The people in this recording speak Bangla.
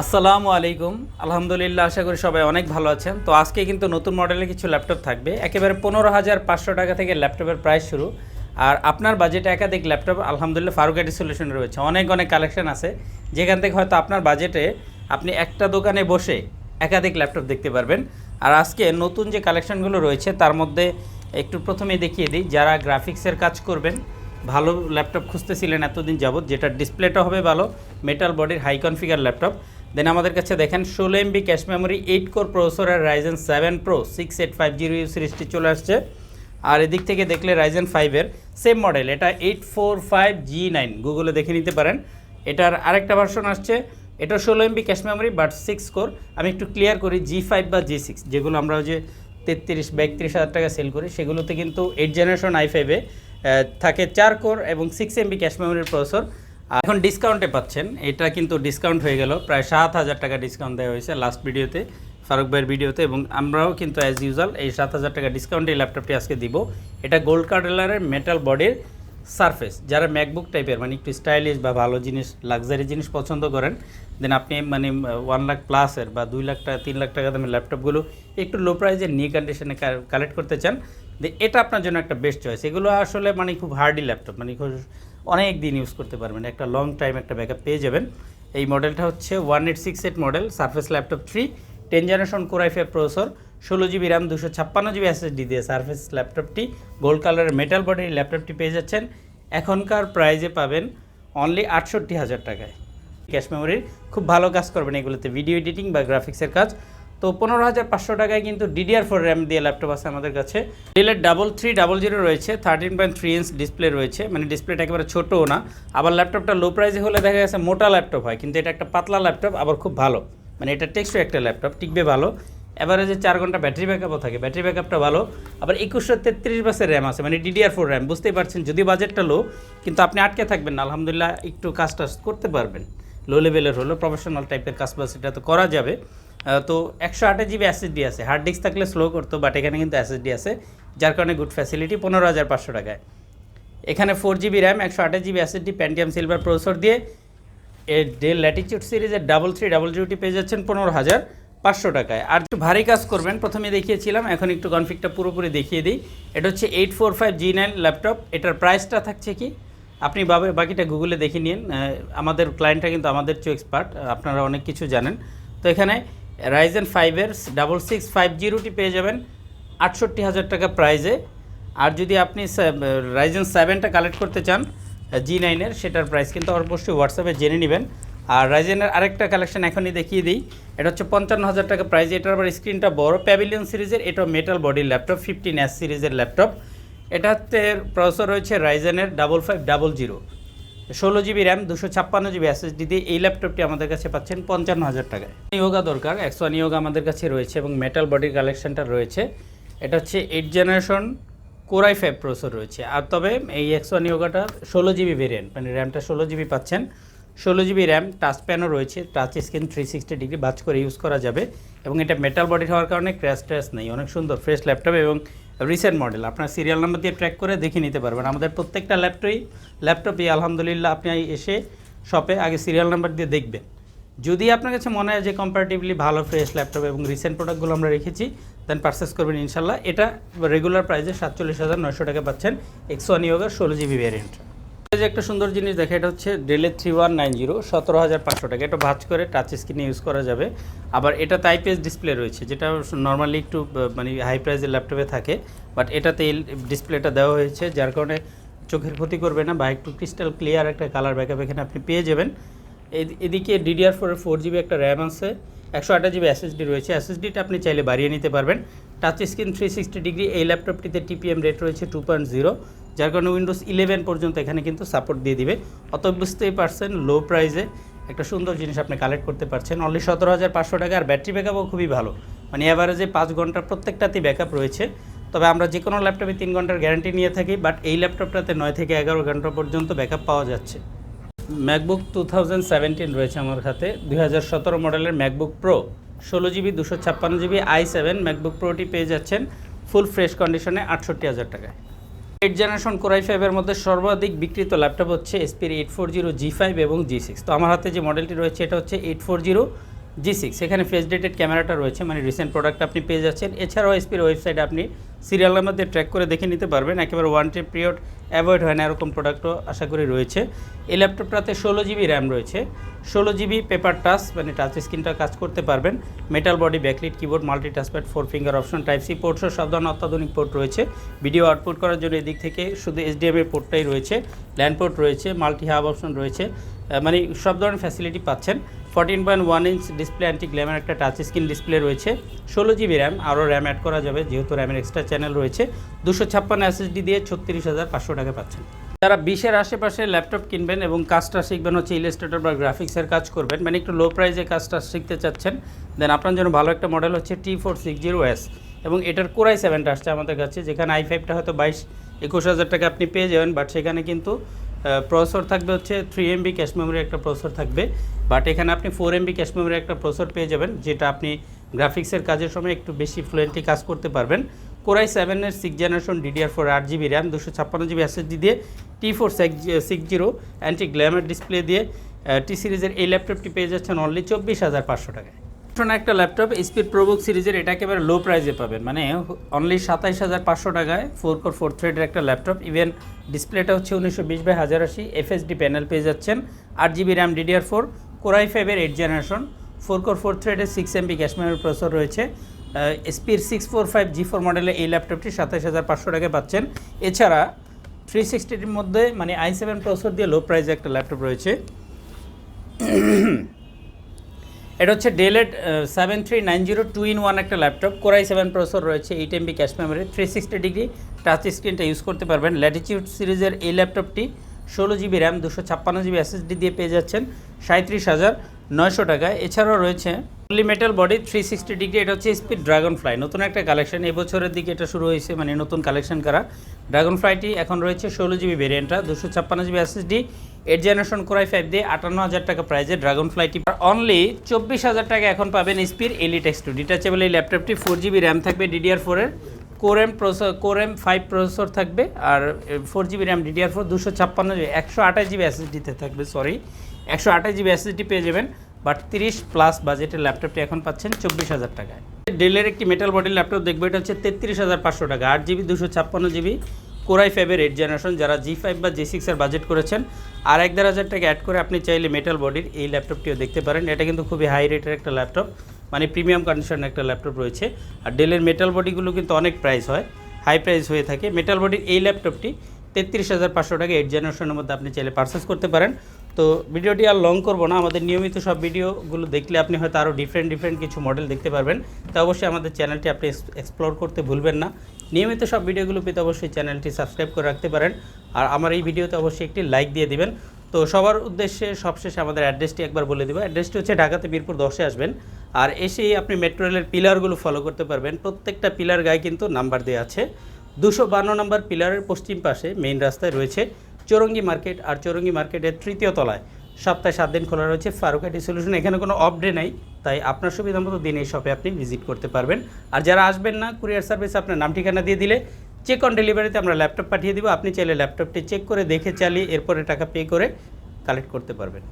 আসসালামু আলাইকুম। আলহামদুলিল্লাহ, আশা করি সবাই অনেক ভালো আছেন। তো আজকে কিন্তু নতুন মডেলের কিছু ল্যাপটপ থাকবে। একেবারে পনেরো হাজার পাঁচশো টাকা থেকে ল্যাপটপের প্রাইস শুরু। আর আপনার বাজেটে একাধিক ল্যাপটপ, আলহামদুলিল্লাহ ফারুকাটি সলিউশন রয়েছে। অনেক অনেক কালেকশন আছে। যেখান থেকে হয়তো আপনার বাজেটে আপনি একটা দোকানে বসে একাধিক ল্যাপটপ দেখতে পারবেন। আর আজকে নতুন যে কালেকশনগুলো রয়েছে, তার মধ্যে একটু প্রথমেই দেখিয়ে দিই। যারা গ্রাফিক্সের কাজ করবেন, ভালো ল্যাপটপ খুঁজতেছিলেন এতদিন যাবত যেটা ডিসপ্লেটা হবে ভালো মেটাল বডির হাই কনফিগার ল্যাপটপ। দেন আমাদের কাছে দেখেন ষোলো MB cache memory eight core প্রসেসরের Ryzen seven pro six eight five zero U সিরিজটি চলে আসছে। আর এদিক থেকে দেখলে রাইজেন ফাইভের সেম মডেল এটা eight four five G nine গুগলে দেখে নিতে পারেন। এটার আরেকটা ভার্সন আসছে, এটা ষোলো MB cache memory but six core আমি একটু ক্লিয়ার করি জি ফাইভ বা জি সিক্স যেগুলো আমরা ওই যে তেত্রিশ বা হাজার টাকা সেল করি, সেগুলোতে কিন্তু এইট জেনারেশন আই ফাইভে থাকে চার কোর এবং সিক্স এমবি ক্যাশ মেমোরির প্রসেসর আর এখন ডিসকাউন্টে পাচ্ছেন। এটা কিন্তু ডিসকাউন্ট হয়ে গেল। প্রায় সাত হাজার টাকা ডিসকাউন্ট দেওয়া হয়েছে লাস্ট ভিডিওতে ফারুক ভাইয়ের ভিডিওতে এবং আমরাও কিন্তু অ্যাজ ইউজাল এই সাত হাজার টাকা ডিসকাউন্টে এই ল্যাপটপটি আজকে দিব। এটা গোল্ড কার্ডেলারের মেটাল বডির সারফেস যারা ম্যাকবুক টাইপের মানে একটু স্টাইলিশ বা ভালো জিনিস লাক্সারি জিনিস পছন্দ করেন দেন আপনি মানে ওয়ান লাখ প্লাসের বা দুই লাখ টাকা তিন লাখ টাকা দামের ল্যাপটপগুলো একটু লো প্রাইজে নিয়ে কন্ডিশনে কালেক্ট করতে চান এটা আপনার জন্য একটা বেস্ট চয়েস এগুলো আসলে মানে খুব হার্ডি ল্যাপটপ মানে খুব অনেক দিন ইউজ করতে পারবেন। একটা লং টাইম একটা ব্যাকআপ পেয়ে যাবেন। এই মডেলটা হচ্ছে one eight six eight model surface laptop three ten generation core i five processor ষোলো জিবি র্যাম দুশো ছাপ্পান্ন জিবি এসএসডি দিয়ে সার্ফেস ল্যাপটপটি গোল্ড কালারের মেটাল বডির ল্যাপটপটি পেয়ে যাচ্ছেন। এখনকার প্রাইজে পাবেন অনলি আটষট্টি হাজার টাকায়। ক্যাশ মেমোরির খুব ভালো কাজ করবেন এগুলোতে। ভিডিও এডিটিং বা গ্রাফিক্সের কাজ। তো পনেরো হাজার পাঁচশো টাকায় কিন্তু ডিডিআর ফোর র্যাম দিয়ে ল্যাপটপ আছে আমাদের কাছে। ডেলের ডাবল থ্রি ডাবল জিরো রয়েছে thirteen point three inch display রয়েছে মানে ডিসপ্লেটা একেবারে ছোটও না। আবার ল্যাপটপটা লো প্রাইসে হলে দেখা গেছে মোটা ল্যাপটপ হয়, কিন্তু এটা একটা পাতলা ল্যাপটপ আবার খুব ভালো। মানে এটা টেক্সট একটা ল্যাপটপ টিকবে ভালো। এভারেজে চার ঘণ্টা ব্যাটারি ব্যাকআপও থাকে ব্যাটারি ব্যাকআপটা ভালো। আবার একুশশো তেত্রিশ বাসের র্যাম আছে মানে ডিডিআর ফোর র্যাম বুঝতেই পারছেন, যদি বাজেটটা লো কিন্তু আপনি আটকে থাকবেন না, আলহামদুলিল্লাহ, একটু কাজ টাজ করতে পারবেন। লো লেভেলের হলো প্রফেশনাল টাইপের কাজ বাজ এটা তো করা যাবে। তো একশো আঠাশ জিবি এসএসডি আছে। হার্ড ডিস্ক থাকলে স্লো করতো বাট এখানে কিন্তু এসএসডি আছে, যার কারণে গুড ফ্যাসিলিটি পনেরো হাজার পাঁচশো টাকায়। এখানে ফোর জিবি র্যাম একশো আঠাশ GB SSD Pentium silver processor দিয়ে এর ডেল ল্যাটিচিউড সিরিজের ডাবল থ্রি ডাবল জিরোটি পেয়ে যাচ্ছেন পনেরো হাজার পাঁচশো টাকায়। আর একটু ভারী কাজ করবেন, প্রথমে দেখিয়েছিলাম, এখন একটু কনফিগটা পুরোপুরি দেখিয়ে দিই। এটা হচ্ছে eight four five G nine laptop এটার প্রাইসটা থাকছে কি? আপনি বাকিটা গুগলে দেখে নিন। আমাদের ক্লায়েন্টটা কিন্তু আমাদের চেয়ে এক্সপার্ট আপনারা অনেক কিছু জানেন। তো এখানে রাইজেন ফাইভের ডাবল সিক্স ফাইভ জিরোটি পেয়ে যাবেন আটষট্টি হাজার টাকা প্রাইজে আর যদি আপনি রাইজেন সেভেনটা কালেক্ট করতে চান জি নাইনের সেটার প্রাইস কিন্তু অবশ্যই হোয়াটসঅ্যাপে জেনে নেবেন। আর রাইজেনের আরেকটা কালেকশন এখনই দেখিয়ে দিই। এটা হচ্ছে পঞ্চান্ন হাজার টাকা প্রাইস এটার আবার স্ক্রিনটা বড় প্যাভিলিয়ন সিরিজের এটা মেটাল বডির ল্যাপটপ ফিফটিন এস সিরিজের ল্যাপটপ এটাতে প্রসেসর রয়েছে রাইজেনের ডাবল ফাইভ ডাবল জিরো ষোলো জিবি র্যাম দুশো ছাপ্পান্ন জিবি এসএসডি দিয়ে এই ল্যাপটপটি আমাদের কাছে পাচ্ছেন পঞ্চান্ন হাজার টাকায়। ইয়োগা দরকার একশো ইয়োগা আমাদের কাছে রয়েছে এবং মেটাল বডির কালেকশনটা রয়েছে। এটা হচ্ছে eight generation core i five processor রয়েছে। আর তবে এই একশো ইয়োগাটা ষোলো জিবি ভেরিয়েন্ট মানে র্যামটা ষোলো জিবি পাচ্ছেন। ষোলো জিবি র্যাম টাচ প্যানও রয়েছে touch screen three sixty degree বাজ করে ইউজ করা যাবে। এবং এটা মেটাল বডি হওয়ার কারণে ক্র্যাশ ট্র্যাশ নেই, অনেক সুন্দর ফ্রেশ ল্যাপটপ এবং রিসেন্ট মডেল আপনার সিরিয়াল নাম্বার দিয়ে ট্র্যাক করে দেখে নিতে পারবেন। আমাদের প্রত্যেকটা ল্যাপটপই ল্যাপটপই আলহামদুলিল্লাহ আপনি এসে শপে আগে সিরিয়াল নাম্বার দিয়ে দেখবেন। যদি আপনার কাছে মনে হয় যে কম্পারেটিভলি ভালো ফ্রেশ ল্যাপটপ এবং রিসেন্ট প্রোডাক্টগুলো আমরা রেখেছি দেন পারচেস করবেন ইনশাল্লাহ এটা রেগুলার প্রাইসে সাতচল্লিশ হাজার নয়শো টাকা পাচ্ছেন এক্সো নিয়োগের ষোলো জিবি ভ্যারিয়েন্ট যে একটা সুন্দর জিনিস দেখে, এটা হচ্ছে ডেলের থ্রি ওয়ান নাইন জিরো সতেরো হাজার পাঁচশো টাকা। এটা ভাঁজ করে টাচ স্ক্রিনে ইউজ করা যাবে। আবার এটা আইপিএস ডিসপ্লে রয়েছে, যেটা নর্মালি একটু মানে হাই প্রাইসের ল্যাপটপে থাকে। বাট এটাতে ডিসপ্লেটা দেওয়া হয়েছে, যার কারণে চোখের ক্ষতি করবে না, বা একটু ক্রিস্টাল ক্লিয়ার একটা কালার ব্যাকআপ এখানে আপনি পেয়ে যাবেন। এদিকে ডিডিআর ফোরের ফোর জিবি একটা র্যাম আছে, একশো আঠাশ জিবি এসএসডি রয়েছে। এসএসডিটা আপনি চাইলে বাড়িয়ে নিতে পারবেন। Touch screen three sixty degree এই ল্যাপটপটিতে টিপিএম রেট রয়েছে টু পয়েন্ট জিরো যার কারণে উইন্ডোজ ইলেভেন পর্যন্ত এখানে কিন্তু সাপোর্ট দিয়ে দিবে। অত বুঝতেই পারছেন লো প্রাইসে একটা সুন্দর জিনিস আপনি কালেক্ট করতে পারছেন। অনলি সতেরো হাজার পাঁচশো টাকা আর ব্যাটারি ব্যাকআপও খুবই ভালো। মানে অ্যাভারেজে পাঁচ ঘণ্টার প্রত্যেকটাতেই ব্যাকআপ রয়েছে। তবে আমরা যে কোনো ল্যাপটপে তিন ঘণ্টার গ্যারান্টি নিয়ে থাকি বাট এই ল্যাপটপটাতে নয় থেকে এগারো ঘণ্টা পর্যন্ত ব্যাকআপ পাওয়া যাচ্ছে। ম্যাকবুক টু থাউজেন্ড সেভেন্টিন রয়েছে আমার হাতে। দুই হাজার সতেরো মডেলের ম্যাকবুক প্রো ষোলো জিবি, দুশো ছাপ্পান্ন জিবি আই সেভেন ম্যাকবুক প্রোটি পেয়ে যাচ্ছেন ফুল ফ্রেশ কন্ডিশনে আটষট্টি হাজার টাকায়। এইট জেনারেশন কোরাই ফাইভের মধ্যে সর্বাধিক বিক্রিত ল্যাপটপ হচ্ছে এসপির eight four zero G five এবং জি সিক্স তো আমার হাতে যে মডেলটি রয়েছে, এটা হচ্ছে eight four zero G six এখানে ফেস ডেটেড ক্যামেরাটা রয়েছে মানে রিসেন্ট প্রোডাক্ট আপনি পেয়ে যাচ্ছেন। এছাড়াও এসপির ওয়েবসাইটে আপনি সিরিয়াল নাম্বার ট্র্যাক করে দেখে নিতে পারবেন। একেবারে ওয়ান ওয়ারেন্টি পিরিয়ড অ্যাভয়েড হয় না, এরকম প্রোডাক্টও আশা করি রয়েছে। এই ল্যাপটপটাতে ষোলো জিবি র্যাম রয়েছে। ষোলো জিবি পেপার টাচ মানে টাচ স্ক্রিনটা কাজ করতে পারবেন। Metal body backlit keyboard multi touchpad four finger option type C port সহ সব ধরনের অত্যাধুনিক পোর্ট রয়েছে। ভিডিও আউটপুট করার জন্য এদিক থেকে শুধু এইচডিএমের পোর্টটাই রয়েছে। ল্যান্ড পোর্ট রয়েছে মাল্টি হাব অপশন রয়েছে মানে সব ধরনের ফ্যাসিলিটি পাচ্ছেন। Fourteen point one inch display anti glamour একটা টাচ স্ক্রিন ডিসপ্লে রয়েছে। ষোলো জিবি র্যাম আরও র্যাম অ্যাড করা যাবে, যেহেতু র্যামের এক্সট্রা চ্যানেল রয়েছে। দুশো ছাপ্পান্ন এসএসডি দিয়ে ছত্রিশ হাজার পাঁচশো টাকা পাচ্ছেন। যারা বিশের আশেপাশে ল্যাপটপ কিনবেন এবং কাজটা শিখবেন, হচ্ছে ইলাস্ট্রেটর বা গ্রাফিক্সের কাজ করবেন মানে একটু লো প্রাইসে কাজটা শিখতে চাচ্ছেন দেন আপনার জন্য ভালো একটা মডেল হচ্ছে T four six zero S এবং এটার কোরাই সেভেনটা আসছে আমাদের কাছে, যেখানে আই ফাইভটা হয়তো বাইশ, একুশ হাজার টাকা আপনি পেয়ে যাবেন বাট সেখানে কিন্তু প্রসেসর থাকবে হচ্ছে থ্রি এমবি ক্যাশ মেমোরি একটা প্রসেসর থাকবে। বাট এখানে আপনি ফোর এমবি ক্যাশ মেমোরি একটা প্রসেসর পেয়ে যাবেন, যেটা আপনি গ্রাফিক্সের কাজের সময় একটু বেশি ফ্লুয়েন্টলি কাজ করতে পারবেন। কোরাই সেভেনের সিক্স জেনারেশন ডিডিআর ফোর আট জিবি র্যাম দুশো ছাপ্পান্ন জিবি এসএসডি দিয়ে T four six zero anti glamour display দিয়ে টি সিরিজের এই ল্যাপটপটি পেয়ে যাচ্ছেন অনলি চব্বিশ হাজার পাঁচশো টাকায়। শোনা একটা ল্যাপটপ স্পিড প্রোবুক সিরিজের এটা একেবারে লো প্রাইসে পাবেন। মানে অনলি সাতাইশ হাজার পাঁচশো টাকায় ফোর কোর ফোর থ্রেডের একটা ল্যাপটপ ইভেন ডিসপ্লেটা হচ্ছে উনিশশো বিশ বাই হাজার আশি। এফএসডি প্যানেল পেয়ে যাচ্ছেন। আট GB RAM DDR four core i ফাইভের eight generation four core four থ্রেডের সিক্স এমবি ক্যাশমের প্রসেসর রয়েছে। স্পির six four five G four মডেলের এই ল্যাপটপটি সাতাইশ হাজার পাঁচশো টাকায় পাচ্ছেন। এছাড়া থ্রি সিক্সটির মধ্যে মানে আই সেভেন প্রসেসর দিয়ে লো প্রাইসে একটা ল্যাপটপ রয়েছে। এটা হচ্ছে delete seven three nine zero two in one একটা laptop core i seven processor রয়েছে eight MB cache memory three sixty degree touch স্ক্রিনটা ইউজ করতে পারবেন। ল্যাটিচিউড সিরিজের এই ল্যাপটপটি ষোলো জিবি র্যাম দুশো ছাপ্পান্ন জিবি এসএসডি দিয়ে পেয়ে যাচ্ছেন, সাঁত্রিশ হাজার নয়শো টাকায়। এছাড়াও রয়েছে fully metal body three sixty degree এটা হচ্ছে স্পিড ড্রাগন ফ্লাই নতুন একটা কালেকশন এবছরের দিকে এটা শুরু হয়েছে মানে নতুন কালেকশন করা। ড্রাগন ফ্লাইটি এখন রয়েছে ষোলো জিবি ভেরিয়েন্টটা দুশো ছাপ্পান্ন GB SSD eight generation core i five দিয়ে আটান্ন হাজার টাকা প্রাইজে ড্রাগন ফ্লাইটি অনলি চব্বিশ হাজার টাকা এখন পাবেন স্পির এলিট এক্স টু ডিটাচেবল এই ল্যাপটপটি ফোর জিবি র্যাম থাকবে ডিডিআর ফোরের core M processor core M five processor থাকবে আর four GB RAM DDR four দুশো ছাপ্পান্ন জিবি একশো আঠাশ জিবি এসএসডিতে থাকবে সরি একশো আঠাশ জিবি এসএসডি পেয়ে যাবেন বাট তিরিশ প্লাস বাজেটের ল্যাপটপটি এখন পাচ্ছেন চব্বিশ হাজার টাকায়। ডেলের একটি মেটাল বডির ল্যাপটপ দেখব, এটা হচ্ছে তেত্রিশ হাজার পাঁচশো টাকা, আট জিবি দুশো ছাপ্পান্ন জিবি কোরাই ফাইভের এইট জেনারেশন যারা জি ফাইভ বা জি সিক্সের বাজেট করেছেন, আর এক দেড় হাজার টাকা অ্যাড করে আপনি চাইলে মেটাল বডির এই ল্যাপটপটিও দেখতে পারেন। এটা কিন্তু খুবই হাই রেটের একটা ল্যাপটপ মানে প্রিমিয়াম কন্ডিশনের একটা ল্যাপটপ রয়েছে। আর ডেলের মেটাল বডিগুলো কিন্তু অনেক প্রাইস হয় হাই প্রাইস হয়ে থাকে। মেটাল বডির এই ল্যাপটপটি তেত্রিশ হাজার পাঁচশো টাকা এইট জেনারেশনের মধ্যে আপনি চাইলে পারচেস করতে পারেন। তো ভিডিওটি আর লং করব না, আমাদের নিয়মিত সব ভিডিওগুলো দেখলে আপনি হয়তো আরও ডিফারেন্ট ডিফারেন্ট কিছু মডেল দেখতে পারবেন। তো অবশ্যই আমাদের চ্যানেলটি আপনি এক্সপ্লোর করতে ভুলবেন না। নিয়মিত সব ভিডিওগুলো পেতে অবশ্যই চ্যানেলটি সাবস্ক্রাইব করে রাখতে পারেন। আর আমার এই ভিডিওতে অবশ্যই একটি লাইক দিয়ে দিবেন। তো সবার উদ্দেশ্যে সবশেষে আমাদের অ্যাড্রেসটি একবার বলে দেবো। অ্যাড্রেসটি হচ্ছে ঢাকাতে বীরপুর দশে আসবেন। আর এসেই আপনি মেট্রো রেলের পিলারগুলো ফলো করতে পারবেন। প্রত্যেকটা পিলার গায়ে কিন্তু নাম্বার দেওয়া আছে। দুশো বান্ন নম্বর পিলারের পশ্চিম পাশে মেইন রাস্তায় রয়েছে চৌরঙ্গি মার্কেট। আর চৌরঙ্গি মার্কেটের তৃতীয় তলায় সপ্তাহে সাত দিন খোলা রয়েছে ফারুক আইটি সলিউশন। এখানে কোনো অফ ডে নাই, তাই আপনার সুবিধা মতো দিন এই শপে আপনি ভিজিট করতে পারবেন। আর যারা আসবেন না কুরিয়ার সার্ভিস আপনার নাম ঠিকানা দিয়ে দিলে চেক অন ডেলিভারিতে আমরা ল্যাপটপ পাঠিয়ে দেবো। আপনি চাইলে ল্যাপটপটি চেক করে দেখে চালিয়ে এরপরে টাকা পে করে কালেক্ট করতে পারবেন।